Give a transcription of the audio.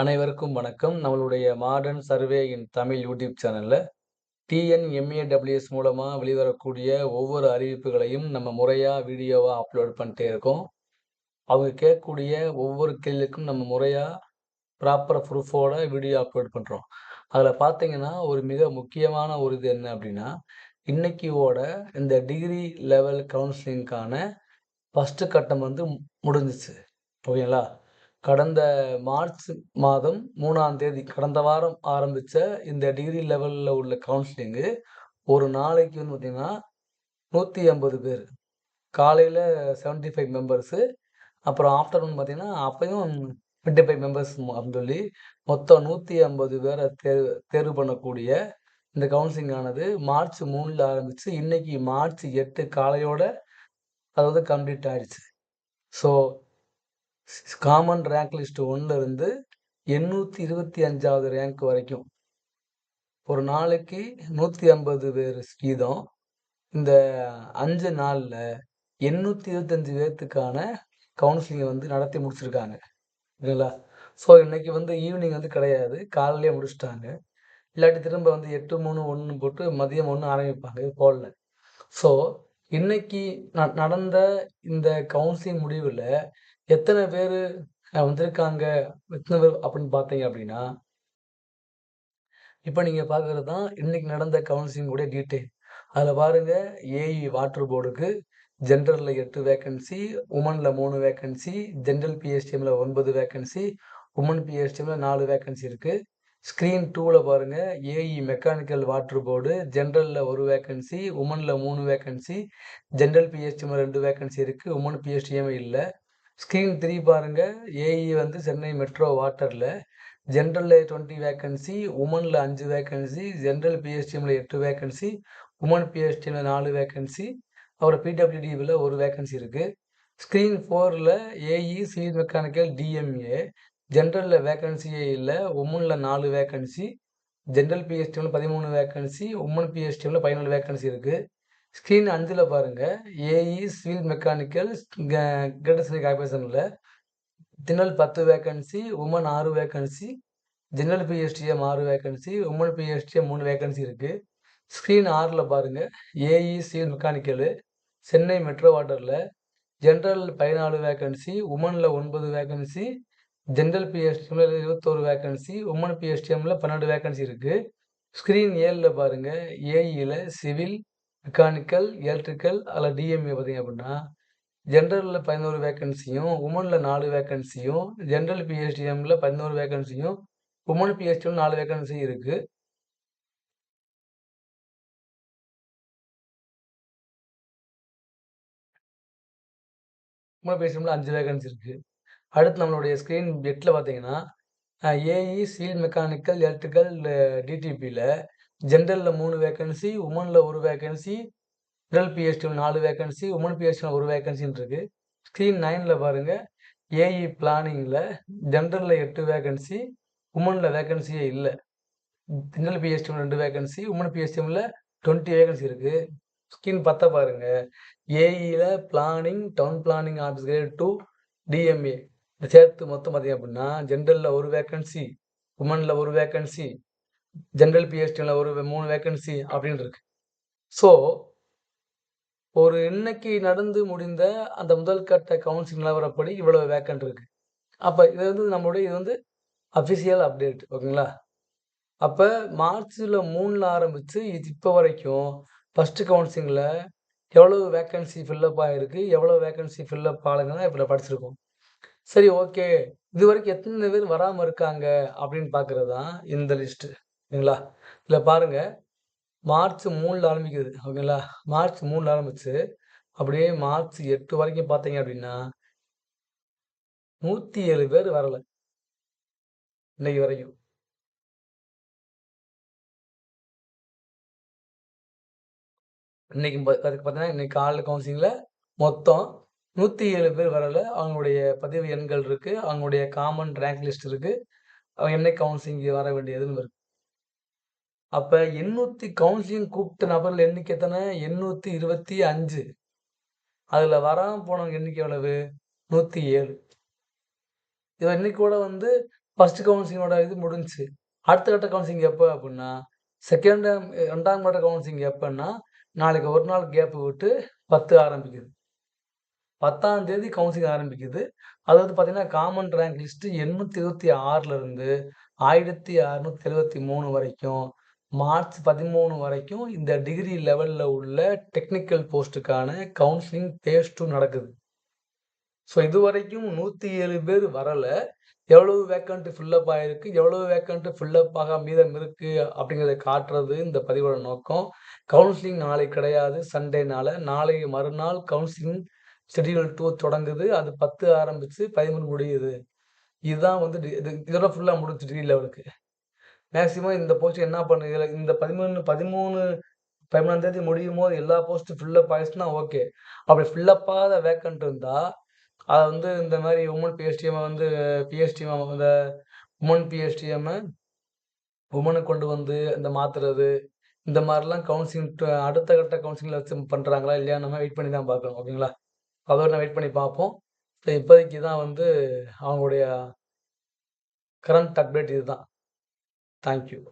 அனைவருக்கும் வணக்கம். நம்மளுடைய modern survey in Tamil YouTube சேனலில் டிஎன்எம்ஏடபிள்யூஎஸ் மூலமாக வெளிவரக்கூடிய ஒவ்வொரு அறிவிப்புகளையும் நம்ம முறையாக வீடியோவாக அப்லோட் பண்ணிட்டே இருக்கோம். அவங்க கேட்கக்கூடிய ஒவ்வொரு கேள்விக்கும் நம்ம முறையாக ப்ராப்பர் ப்ரூஃபோட வீடியோ அப்லோட் பண்ணுறோம் அதில் பார்த்தீங்கன்னா, ஒரு மிக முக்கியமான ஒரு இது என்ன அப்படின்னா இன்னைக்கியோட இந்த டிகிரி லெவல் கவுன்சிலிங்க்கான ஃபஸ்ட்டு கட்டம் வந்து முடிஞ்சிச்சு ஓகேங்களா? கடந்த மார்ச் மாதம் மூணாம் தேதி கடந்த வாரம் ஆரம்பித்த இந்த டிகிரி லெவலில் உள்ள கவுன்சிலிங்கு ஒரு நாளைக்கு வந்து பார்த்தீங்கன்னா, 180 பேரு. காலையில 75 மெம்பர்ஸு. அப்புறம் ஆஃப்டர்நூன் பார்த்தீங்கன்னா, அப்பயும் 25 மெம்பர்ஸ் அப்படின்னு சொல்லி மொத்தம் நூற்றி ஐம்பது பேரை தேர்வு தேர்வு பண்ணக்கூடிய இந்த கவுன்சிலிங் ஆனது மார்ச் மூணில் ஆரம்பிச்சு, இன்றைக்கி மார்ச் எட்டு காலையோட அது வந்து கம்ப்ளீட் ஆயிடுச்சு. ஸோ காமன் ரேங்க் லிஸ்ட் 1ல இருந்து 825வது ரேங்க் வரைக்கும். ஒரு நாளைக்கு நூற்றி ஐம்பது பேர் வீதம். இந்த அஞ்சு நாளில் எண்ணூற்றி இருபத்தஞ்சு பேர்த்துக்கான கவுன்சிலிங்கை வந்து நடத்தி முடிச்சிருக்காங்க. ஓகேங்களா? ஸோ இன்றைக்கி வந்து ஈவினிங் வந்து கிடையாது. காலையிலே முடிச்சிட்டாங்க இல்லாட்டி திரும்ப வந்து 8, 3, 1 போட்டு மதியம் ஒன்று ஆரம்பிப்பாங்க. இது போடல. ஸோ இன்னைக்கு ந நடந்த இந்த கவுன்சிலிங் முடிவில் எத்தனை பேர் வந்திருக்காங்க, எத்தனை பேர் அப்படின்னு பார்த்தீங்க அப்படின்னா இப்போ நீங்கள் பார்க்குறது தான் இன்னைக்கு நடந்த கவுன்சிலிங் உடைய டீட்டெயில். அதில் பாருங்க ஏஇ வாட்டர் போர்டுக்கு ஜென்ரலில் எட்டு வேக்கன்சி, உமனில் மூணு வேக்கன்சி, ஜென்ரல் பிஎஸ்டிஎம்ல 9 வேக்கன்சி, உமன் பிஎஸ்டிஎம்ல 4 வேக்கன்சி இருக்குது ஸ்க்ரீன் டூவில் பாருங்கள் ஏஇ மெக்கானிக்கல் வாட்டர் போர்டு ஜென்ரலில் ஒரு வேக்கன்சி, உமனில் மூணு வேக்கன்சி, ஜென்ரல் பிஎஸ்டிஎம்ல 2 வேக்கன்சி இருக்குது உமன் பிஎஸ்டிஎம் இல்லை ஸ்க்ரீன் 3 பாருங்க. ஏஇ வந்து சென்னை மெட்ரோ வாட்டரில் ஜென்ரலில் டுவெண்ட்டி வேக்கன்சி, உமனில் அஞ்சு வேக்கன்சி, ஜென்ரல் பிஎஸ்டிஎம்ல எட்டு வேக்கன்சி, உமன் பிஎஸ்டிஎம்ல நாலு வேக்கன்சி, அப்புறம் பிடபிள்யூடிவில் ஒரு வேக்கன்சி இருக்குது ஸ்க்ரீன் ஃபோரில் ஏஇ சிவில் மெக்கானிக்கல் டிஎம்ஏ ஜென்ரலில் வேக்கன்சியே இல்லை உமனில் நாலு வேக்கன்சி, ஜென்ரல் பிஎஸ்டிஎம்ல 13 வேக்கன்சி, உமன் பிஎஸ்டிஎம்ல 14 வேக்கன்சி இருக்குது ஸ்க்ரீன் அஞ்சில் பாருங்கள் ஏஇ சிவில் மெக்கானிக்கல் க கார்பரேஷனில் சென்னை கார்ப்பரேஷன்ல ஜெனரல் 10 வேக்கன்சி, உமன் ஆறு வேக்கன்சி, ஜெனரல் பிஎஸ்டிஎம் ஆறு வேக்கன்சி, உமன் பிஎஸ்டிஎம் மூணு வேக்கன்சி இருக்குது ஸ்க்ரீன் ஆறில் பாருங்கள் AE civil mechanical Chennai metro வாட்டரில் ஜென்ரல் பதினாலு வேக்கன்சி, உமனில் ஒன்பது வேக்கன்சி, ஜென்ரல் பிஎஸ்டிஎம்ல 21 வேக்கன்சி, உமன் பிஎஸ்டிஎம்மில் பன்னெண்டு வேக்கன்சி இருக்குது ஸ்க்ரீன் ஏழில் பாருங்கள் ஏஇயில் சிவில், மெக்கானிக்கல், எலக்ட்ரிக்கல் அதுல டிஎம்ஏ பார்த்தீங்க அப்படின்னா, ஜென்ரலில் பதினோரு வேக்கன்சியும், உமனில் நாலு வேக்கன்சியும், ஜென்ரல் பிஹெச்டிஎம்மில் பதினோரு வேக்கன்சியும், உமன் பிஎஸ்டிஎம்ல 4 வேக்கன்சி இருக்குது உமன் பிஎஸ்டிஎம்ல 5 வேக்கன்சி இருக்குது அடுத்து நம்மளுடைய ஸ்க்ரீன் பெட்டில் பார்த்தீங்கன்னா, ஏஇ சீல் மெக்கானிக்கல், எலக்ட்ரிக்கல் டிடிபியில் ஜென்ரலில் மூணு வேக்கன்சி, உமனில் ஒரு வேக்கன்சி, ஜெனரல் பிஎஸ்டிஎம்ல 4 வேக்கன்சி, உமன் பிஹெச்டியில் ஒரு வேக்கன்சின்னு இருக்குது ஸ்க்ரீன் 9ல பாருங்க. ஏஇ பிளானிங்கில் ஜென்ரலில் எட்டு வேக்கன்சி, உமனில் வேக்கன்சியே இல்லை. ஜென்ரல் பிஎஸ்டிஎம்ல 2 வேக்கன்சி, உமன் பிஎஸ்டிஎம்ல 20 வேக்கன்சி இருக்குது ஸ்க்ரீன் 10 பாருங்க. ஏஇயில் planning, town planning office grade two DMA சேர்த்து மொத்தம் பார்த்தீங்க அப்படின்னா, ஜென்ரலில் ஒரு வேக்கன்சி, உமனில் ஒரு வேக்கன்சி, ஜென்ரல் பிஎஸ்டியில் ஒரு மூணு வேக்கன்சி அப்படின்னு இருக்கு. ஸோ ஒரு இன்னைக்கு நடந்து முடிந்த அந்த முதல் கட்ட கவுன்சில் நிலவரப்படி இவ்வளவு வேக்கன்ட் இருக்கு. அப்போ இது வந்து நம்மளுடைய இது வந்து அஃபிஷியல் அப்டேட் ஓகேங்களா? அப்போ மார்ச்சில் மூணில் ஆரம்பித்து இது இப்போ வரைக்கும் ஃபஸ்ட்டு கவுன்சிலிங்கில் எவ்வளோ வேக்கன்சி ஃபில்லப் ஆகிருக்கு எவ்வளோ வேக்கன்சி ஃபில்லப் அப் இப்போ படிச்சிருக்கோம். சரி ஓகே. இது வரைக்கும் எத்தனை பேர் வராமல் இருக்காங்க அப்படின்னு பார்க்குறது தான் இந்த லிஸ்ட்டு ஓகேங்களா? இதில் பாருங்க மார்ச் மூணில் ஆரம்பிக்குது. ஓகேங்களா? மார்ச் மூணில் ஆரம்பிச்சு அப்படியே மார்ச் எட்டு வரைக்கும் பார்த்தீங்க அப்படின்னா 107 பேர் வரலை இன்னைக்கு வரைக்கும். இன்னைக்கு அதுக்கு பார்த்தீங்கன்னா, இன்னைக்கு காலைல கவுன்சிலிங்ல மொத்தம் 107 பேர் வரல. அவங்களுடைய பதிவு எண்கள் இருக்கு. அவங்களுடைய காமன் ரேங்க் லிஸ்ட் இருக்கு. அவங்க என்ன கவுன்சிலிங் வர வேண்டியதுன்னு இருக்கு. அப்போ எண்ணூற்றி கவுன்சிலிங் கூப்பிட்ட நபர்கள் எண்ணிக்கை தானே எண்ணூற்றி இருபத்தி அஞ்சு. அதில் வராமல் போனவங்க எண்ணிக்கை எவ்வளவு? 107. இவன் இன்னைக்கு கூட வந்து ஃபர்ஸ்ட் கவுன்சிலிங்கோட இது முடிஞ்சுச்சு. அடுத்த கட்ட கவுன்சிலிங் எப்போ அப்படின்னா செகண்ட் ரெண்டாம் கட்ட கவுன்சிலிங் எப்போன்னா நாளைக்கு ஒரு நாள் கேப் விட்டு பத்து ஆரம்பிக்குது. பத்தாம் தேதி கவுன்சிலிங் ஆரம்பிக்குது. அது வந்து பார்த்தீங்கன்னா காமன் ரேங்க் லிஸ்ட்டு எண்ணூற்றி இருபத்தி ஆறுலேருந்து ஆயிரத்தி அறுநூத்தி எழுபத்தி மூணு வரைக்கும் மார்ச் பதிமூணு வரைக்கும் இந்த டிகிரி லெவலில் உள்ள டெக்னிக்கல் போஸ்ட்டுக்கான கவுன்சிலிங் பேஸ் டூ நடக்குது. ஸோ இது வரைக்கும் நூற்றி ஏழு பேர் வரலை. எவ்வளவு வேக்கண்ட்டு ஃபில்லப் ஆகிருக்கு எவ்வளவு வேக்கண்ட்டு ஃபில்லப் ஆக மீதம் இருக்குது அப்படிங்கிறத காட்டுறது இந்த பதிவோட நோக்கம். கவுன்சிலிங் நாளை கிடையாது. சண்டேனால நாளை. மறுநாள் கவுன்சிலிங் ஷெடியூல் டூ தொடங்குது. அது பத்து ஆரம்பித்து பதிமூணு முடியுது. இதுதான் வந்து இது இதோட ஃபுல்லாக முடிஞ்சு டிகிரி லெவலுக்கு மேக்ஸிமம் இந்த போஸ்ட் என்ன பண்ணுது இதில் இந்த பதிமூணு பதிமூணு பதிமூணாம் தேதி முடியும் போது எல்லா போஸ்ட்டும் ஃபில்லப் ஆயிடுச்சுன்னா ஓகே அப்படி ஃபில்லப் ஆகாத வேக்கன்ட் இருந்தால் அதை வந்து இந்த மாதிரி உமன் பிஎஸ்டிஎம் வந்து பிஎஸ்டிஎம் இந்த உமன் பிஎஸ்டிஎம் உமனை கொண்டு வந்து இந்த மாத்துறது இந்த மாதிரிலாம் கவுன்சிலிங் அடுத்த கட்ட கவுன்சிலிங்கில் வச்சு பண்ணுறாங்களா இல்லையா நம்ம வெயிட் பண்ணி தான் பார்க்கணும் ஓகேங்களா அதோட நான் வெயிட் பண்ணி பார்ப்போம். இப்போதைக்கு தான் வந்து அவங்களுடைய கரண்ட் அப்டேட் இதுதான். Thank you.